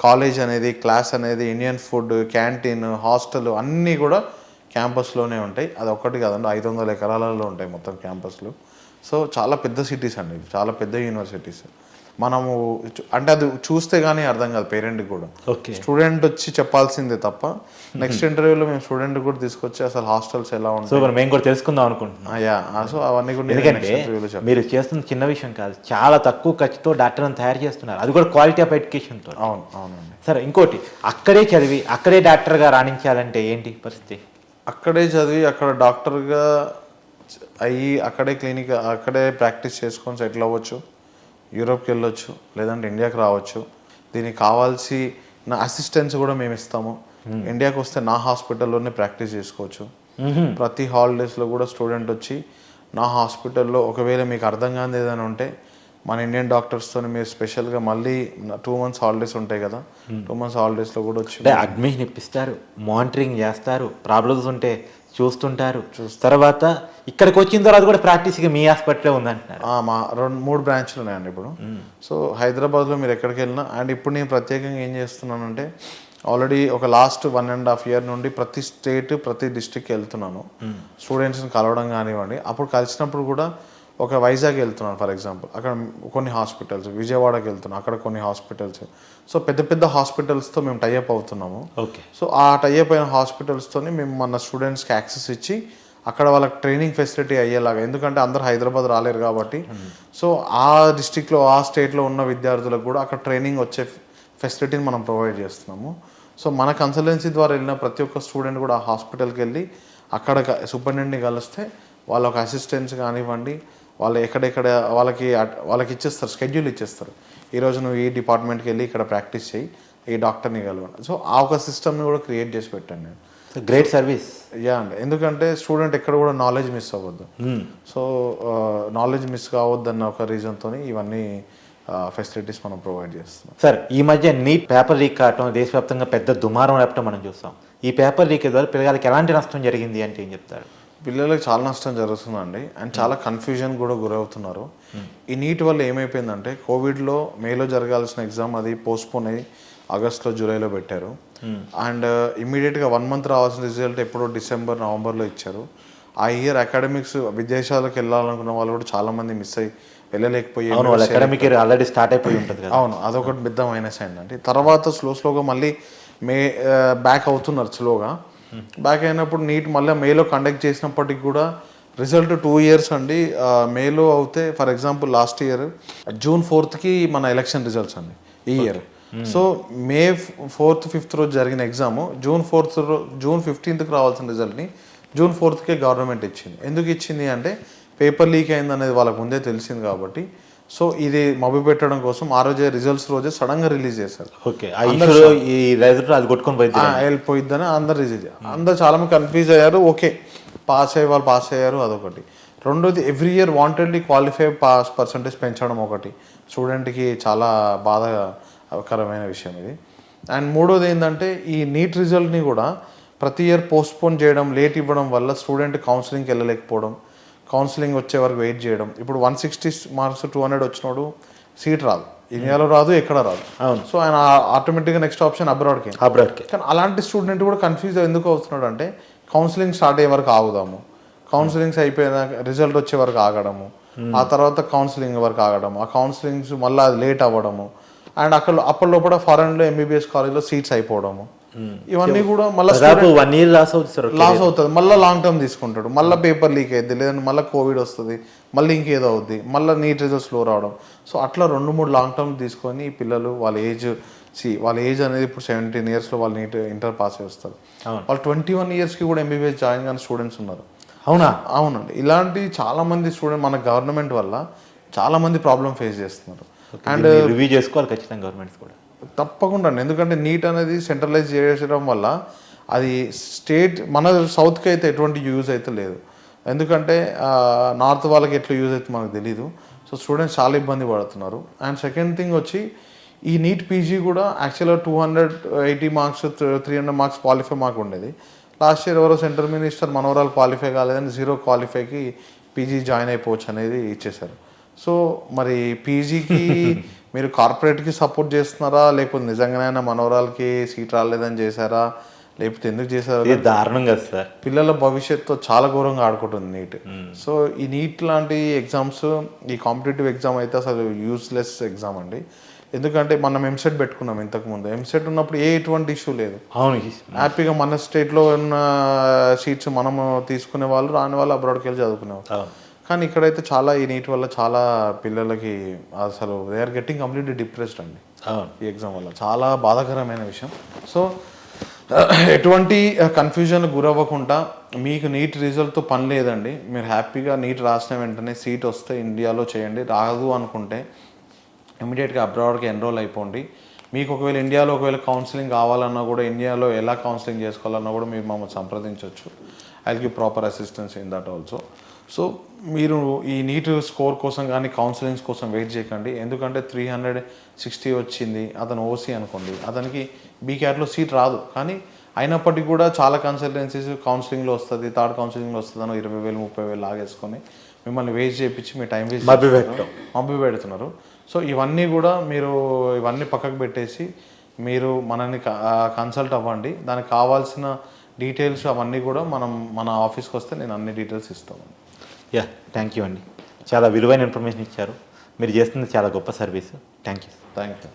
[SPEAKER 2] కాలేజ్ అనేది క్లాస్ అనేది ఇండియన్ ఫుడ్ క్యాంటీన్ హాస్టల్ అన్నీ కూడా క్యాంపస్లోనే ఉంటాయి. అది ఒక్కటి కాదండి ఐదు వందల ఎకరాలలో ఉంటాయి మొత్తం క్యాంపస్లు సో చాలా పెద్ద సిటీస్ అండి. చాలా పెద్ద యూనివర్సిటీస్ మనము అంటే అది చూస్తే కానీ అర్థం కాదు పేరెంట్కి కూడా.
[SPEAKER 1] ఓకే.
[SPEAKER 2] స్టూడెంట్ వచ్చి చెప్పాల్సిందే తప్ప నెక్స్ట్ ఇంటర్వ్యూలో మేము స్టూడెంట్ కూడా తీసుకొచ్చి అసలు హాస్టల్స్ ఎలా ఉంటాయి?
[SPEAKER 1] మేము కూడా తెలుసుకుందాం అనుకుంటున్నాం.
[SPEAKER 2] యా. సో అవన్నీ కూడా
[SPEAKER 1] ఎందుకంటే మీరు చేస్తున్న చిన్న విషయం కాదు. చాలా తక్కువ ఖర్చుతో డాక్టర్లను తయారు చేస్తున్నారు. అది కూడా క్వాలిటీ ఆఫ్ ఎడ్యుకేషన్తో
[SPEAKER 2] అవును అవునండి.
[SPEAKER 1] సరే ఇంకోటి. అక్కడే చదివి అక్కడే డాక్టర్గా రాణించాలంటే ఏంటి పరిస్థితి?
[SPEAKER 2] అక్కడే చదివి అక్కడ డాక్టర్గా అయ్యి అక్కడే క్లినిక్ అక్కడే ప్రాక్టీస్ చేసుకొని సెటిల్ అవ్వచ్చు. యూరోప్కి వెళ్ళొచ్చు లేదంటే ఇండియాకి రావచ్చు. దీనికి కావాల్సి నా అసిస్టెన్స్ కూడా మేము ఇస్తాము. ఇండియాకి వస్తే నా హాస్పిటల్లోనే ప్రాక్టీస్ చేసుకోవచ్చు. ప్రతి హాలిడేస్లో కూడా స్టూడెంట్ వచ్చి నా హాస్పిటల్లో ఒకవేళ మీకు అర్థం కాని ఏదైనా ఉంటే మన ఇండియన్ డాక్టర్స్తో మీరు స్పెషల్గా మళ్ళీ టూ మంత్స్ హాలిడేస్ ఉంటాయి కదా. టూ మంత్స్ హాలిడేస్లో కూడా వచ్చి
[SPEAKER 1] అడ్మిషన్ ఇప్పిస్తారు మానిటరింగ్ చేస్తారు ప్రాబ్లమ్స్ ఉంటే చూస్తుంటారు. తర్వాత ఇక్కడికి వచ్చిన తర్వాత కూడా ప్రాక్టీస్గా మీ హాస్పిటలే ఉందంటున్నారు.
[SPEAKER 2] మా రెండు మూడు బ్రాంచ్లు ఉన్నాయండి ఇప్పుడు. సో హైదరాబాద్లో మీరు ఎక్కడికి వెళ్ళినా అండ్ ఇప్పుడు నేను ప్రత్యేకంగా ఏం చేస్తున్నానంటే ఆల్రెడీ ఒక last one and half year నుండి ప్రతి స్టేట్ ప్రతి డిస్టిక్కి వెళ్తున్నాను. స్టూడెంట్స్ని కలవడం కానివ్వండి. అప్పుడు కలిసినప్పుడు కూడా ఒక వైజాగ్ వెళ్తున్నాను ఫర్ ఎగ్జాంపుల్. అక్కడ కొన్ని హాస్పిటల్స్ విజయవాడకి వెళ్తున్నాను. అక్కడ కొన్ని హాస్పిటల్స్. సో పెద్ద పెద్ద హాస్పిటల్స్తో మేము టైఅప్ అవుతున్నాము.
[SPEAKER 1] ఓకే.
[SPEAKER 2] సో ఆ టైఅప్ అయిన హాస్పిటల్స్తోని మేము మన స్టూడెంట్స్కి యాక్సెస్ ఇచ్చి అక్కడ వాళ్ళకి ట్రైనింగ్ ఫెసిలిటీ అయ్యేలాగా ఎందుకంటే అందరు హైదరాబాద్ రాలేరు కాబట్టి. సో ఆ డిస్టిక్లో ఆ స్టేట్లో ఉన్న విద్యార్థులకు కూడా అక్కడ ట్రైనింగ్ వచ్చే ఫెసిలిటీని మనం ప్రొవైడ్ చేస్తున్నాము. సో మన కన్సల్టెన్సీ ద్వారా వెళ్ళిన ప్రతి ఒక్క స్టూడెంట్ కూడా ఆ హాస్పిటల్కి వెళ్ళి అక్కడ సూపరింటెండెంట్ని కలిస్తే వాళ్ళ ఒక అసిస్టెంట్స్ కానివ్వండి వాళ్ళు ఎక్కడెక్కడ వాళ్ళకి వాళ్ళకి ఇచ్చేస్తారు స్కెడ్యూల్ ఇచ్చేస్తారు. ఈరోజు నువ్వు ఈ డిపార్ట్మెంట్కి వెళ్ళి ఇక్కడ ప్రాక్టీస్ చేయి ఈ డాక్టర్ని కలవండి సో ఆ ఒక సిస్టమ్ని కూడా క్రియేట్ చేసి పెట్టాను నేను.
[SPEAKER 1] గ్రేట్ సర్వీస్
[SPEAKER 2] యా అండి. ఎందుకంటే స్టూడెంట్ ఎక్కడ కూడా నాలెడ్జ్ మిస్ అవ్వద్దు. సో నాలెడ్జ్ మిస్ కావద్దన్న ఒక రీజన్తో ఇవన్నీ ఫెసిలిటీస్ మనం ప్రొవైడ్ చేస్తున్నాం.
[SPEAKER 1] సార్ ఈ మధ్య నీట్ పేపర్ లీక్ కావటం దేశవ్యాప్తంగా పెద్ద దుమారం లేపటం మనం చూస్తాం. ఈ పేపర్ లీక్ ద్వారా పిల్లలకి ఎలాంటి నష్టం జరిగింది అంటే ఏం చెప్తారు?
[SPEAKER 2] పిల్లలకు చాలా నష్టం జరుగుతుందండి. అండ్ చాలా కన్ఫ్యూజన్ కూడా గురవుతున్నారు. ఈ నీట్ వల్ల ఏమైపోయిందంటే కోవిడ్లో మేలో జరగాల్సిన ఎగ్జామ్ అది పోస్ట్పోన్ అయ్యి ఆగస్ట్లో జూలైలో పెట్టారు. అండ్ ఇమీడియట్గా వన్ మంత్ రావాల్సిన రిజల్ట్ ఎప్పుడో డిసెంబర్ నవంబర్లో ఇచ్చారు. ఆ ఇయర్ అకాడమిక్స్ విదేశాలకు వెళ్ళాలనుకున్న వాళ్ళు కూడా చాలా మంది మిస్ అయ్యి వెళ్ళలేకపోయి
[SPEAKER 1] అకాడమిక్ ఇయర్ ఆల్రెడీ స్టార్ట్ అయిపోయి ఉంటుంది
[SPEAKER 2] అవును అదొకటి పెద్ద మైనస్ అయిందండి. తర్వాత స్లో స్లోగా మళ్ళీ మే బ్యాక్ అవుతున్నారు స్లోగా బ్యాక్ అయినప్పుడు నీట్ మళ్ళీ మేలో కండక్ట్ చేసినప్పటికి కూడా రిజల్ట్ టూ ఇయర్స్ అండి. మేలో అవుతే for example last year June ఫోర్త్కి మన ఎలక్షన్ రిజల్ట్స్ అండి. ఈ year so May fourth fifth రోజు జరిగిన ఎగ్జామ్ జూన్ ఫోర్త్ జూన్ ఫిఫ్టీన్త్కి రావాల్సిన రిజల్ట్ని జూన్ ఫోర్త్కే గవర్నమెంట్ ఇచ్చింది. ఎందుకు ఇచ్చింది అంటే పేపర్ లీక్ అయింది అనేది వాళ్ళకి ముందే తెలిసింది కాబట్టి సో ఇది మభి పెట్టడం కోసం ఆ రోజే రిజల్ట్స్ రోజే సడన్గా రిలీజ్ చేశారు.
[SPEAKER 1] ఓకే. ఈ రైతులు అది కొట్టుకొని పోయింది
[SPEAKER 2] వెళ్ళిపోయిద్దని అందరు రిలీజ్ అందరు చాలా మంది కన్ఫ్యూజ్ అయ్యారు. ఓకే పాస్ అయ్యే వాళ్ళు పాస్ అయ్యారు అదొకటి. రెండోది every year wantedly qualify pass percentage పెంచడం ఒకటి. స్టూడెంట్కి చాలా బాధాకరమైన విషయం ఇది. అండ్ మూడోది ఏంటంటే ఈ నీట్ రిజల్ట్ని కూడా ప్రతి ఇయర్ పోస్ట్పోన్ చేయడం లేట్ ఇవ్వడం వల్ల స్టూడెంట్ కౌన్సిలింగ్కి వెళ్ళలేకపోవడం. కౌన్సిలింగ్ వచ్చే వరకు వెయిట్ చేయడం. ఇప్పుడు one sixty marks two hundred వచ్చినోడు సీట్ రాదు. ఇండియాలో రాదు ఎక్కడ రాదు.
[SPEAKER 1] అవును.
[SPEAKER 2] సో ఆయన ఆటోమేటిక్గా నెక్స్ట్ ఆప్షన్ అబ్రాడ్కి
[SPEAKER 1] అబ్రాడ్కి
[SPEAKER 2] కానీ అలాంటి స్టూడెంట్ కూడా కన్ఫ్యూజ్ ఎందుకు అవుతున్నాడు అంటే కౌన్సిలింగ్ స్టార్ట్ అయ్యే వరకు ఆగుదాము. కౌన్సిలింగ్స్ అయిపోయినాక రిజల్ట్ వచ్చే వరకు ఆగడము. ఆ తర్వాత కౌన్సిలింగ్ వరకు ఆగడము. ఆ కౌన్సిలింగ్స్ మళ్ళీ అది లేట్ అవ్వడము. అండ్ అక్కడ అప్పటిలోపల ఫారెన్లో ఎంబీబీఎస్ కాలేజ్లో సీట్స్ అయిపోవడము. ఇవన్నీ కూడా మళ్ళీ
[SPEAKER 1] దాదాపు వన్ ఇయర్ లాస్ అవుతుంది
[SPEAKER 2] లాస్ అవుతుంది. మళ్ళీ లాంగ్ టర్మ్ తీసుకుంటాడు. మళ్ళీ పేపర్ లీక్ అయ్యింది లేదంటే మళ్ళీ కోవిడ్ వస్తుంది. మళ్ళీ ఇంకేదో అవుద్ది. మళ్ళీ నీట్ రిజల్ట్స్ స్లో రావడం. సో అట్లా రెండు మూడు లాంగ్ టర్మ్ తీసుకొని ఈ పిల్లలు వాళ్ళ ఏజ్ సి వాళ్ళ ఏజ్ అనేది ఇప్పుడు సెవెంటీన్ ఇయర్స్లో వాళ్ళు నీట్ ఇంటర్ పాస్ చేస్తారు.
[SPEAKER 1] అవును.
[SPEAKER 2] వాళ్ళు ట్వంటీ వన్ ఇయర్స్కి కూడా ఎంబీబీఎస్ జాయిన్ కానీ స్టూడెంట్స్ ఉన్నారు.
[SPEAKER 1] అవునా?
[SPEAKER 2] అవునండి. ఇలాంటి చాలా మంది స్టూడెంట్ మన గవర్నమెంట్ వల్ల చాలా మంది ప్రాబ్లం ఫేస్ చేస్తున్నారు.
[SPEAKER 1] అండ్ రివ్యూ చేసుకోవాలి ఖచ్చితంగా గవర్నమెంట్స్ కూడా.
[SPEAKER 2] తప్పకుండా అండి. ఎందుకంటే నీట్ అనేది సెంట్రలైజ్ చేయడం వల్ల అది స్టేట్ మన సౌత్కి అయితే ఎటువంటి యూజ్ అయితే లేదు. ఎందుకంటే నార్త్ వాళ్ళకి ఎట్లా యూజ్ అయితే మనకు తెలీదు. సో స్టూడెంట్స్ చాలా ఇబ్బంది పడుతున్నారు. అండ్ సెకండ్ థింగ్ వచ్చి ఈ నీట్ పీజీ కూడా యాక్చువల్గా two hundred eighty marks three hundred marks qualify mark ఉండేది. లాస్ట్ ఇయర్ ఎవరో సెంట్రల్ మినిస్టర్ మనవరాలు క్వాలిఫై కాలేదని జీరో క్వాలిఫైకి పీజీ జాయిన్ అయిపోవచ్చు అనేది ఇచ్చేశారు. సో మరి పీజీకి (laughs) మీరు కార్పొరేట్కి సపోర్ట్ చేస్తున్నారా? లేకపోతే నిజంగానే మనవరాలకి సీట్ రాలేదని చేశారా? లేకపోతే ఎందుకు చేశారు?
[SPEAKER 1] ఇది దారుణం కదా సార్.
[SPEAKER 2] పిల్లల భవిష్యత్తు చాలా ఘోరంగా ఆడుకుంటుంది నీట్. సో ఈ నీట్ లాంటి ఎగ్జామ్స్ ఈ కాంపిటేటివ్ ఎగ్జామ్ అయితే అసలు యూస్లెస్ ఎగ్జామ్ అండి. ఎందుకంటే మనం ఎంసెట్ పెట్టుకున్నాం ఇంతకు ముందు ఎంసెట్ ఉన్నప్పుడు ఏ ఎటువంటి ఇష్యూ లేదు.
[SPEAKER 1] అవును.
[SPEAKER 2] హ్యాపీగా మన స్టేట్లో ఉన్న సీట్స్ మనము తీసుకునే వాళ్ళు రాని వాళ్ళు అబ్రాడ్కి వెళ్ళి చదువుకునేవాళ్ళు. కానీ ఇక్కడైతే చాలా ఈ నీట్ వల్ల చాలా పిల్లలకి అసలు they are getting completely depressed అండి. ఈ ఎగ్జామ్ వల్ల చాలా బాధాకరమైన విషయం. సో ఎటువంటి కన్ఫ్యూజన్ గురవ్వకుండా మీకు నీట్ రిజల్ట్తో పని లేదండి. మీరు హ్యాపీగా నీట్ రాసిన వెంటనే సీట్ వస్తే ఇండియాలో చేయండి. రాదు అనుకుంటే ఇమీడియట్గా అబ్రాడ్కి ఎన్రోల్ అయిపోండి. మీకు ఒకవేళ ఇండియాలో ఒకవేళ కౌన్సిలింగ్ కావాలన్నా కూడా ఇండియాలో ఎలా కౌన్సిలింగ్ చేసుకోవాలన్నా కూడా మీరు మమ్మల్ని సంప్రదించవచ్చు I give proper assistance in that also so మీరు ఈ నీట్ స్కోర్ కోసం కానీ కౌన్సిలింగ్స్ కోసం వెయిట్ చేయకండి. ఎందుకంటే త్రీ హండ్రెడ్ సిక్స్టీ వచ్చింది. అతను ఓసీ అనుకోండి. అతనికి బీ క్యాట్లో సీట్ రాదు. కానీ అయినప్పటికీ కూడా చాలా కన్సల్టెన్సీస్ కౌన్సిలింగ్లో వస్తుంది థర్డ్ కౌన్సిలింగ్లో వస్తుంది అని ఇరవై వేలు ముప్పై వేలు లాగేసుకొని మిమ్మల్ని వేస్ట్ చేయించి మీ టైం వేస్ట్. మబ్బు పెడుతున్నారు. సో ఇవన్నీ కూడా మీరు ఇవన్నీ పక్కకు పెట్టేసి మీరు మనల్ని కన్సల్ట్ అవ్వండి. దానికి కావాల్సిన డీటెయిల్స్ అవన్నీ కూడా మనం మన ఆఫీస్కి వస్తే నేను అన్ని డీటెయిల్స్ ఇస్తాను.
[SPEAKER 1] యా థ్యాంక్ యూ అండి చాలా విలువైన ఇన్ఫర్మేషన్ ఇచ్చారు. మీరు చేస్తుంది చాలా గొప్ప service thank you
[SPEAKER 2] thank you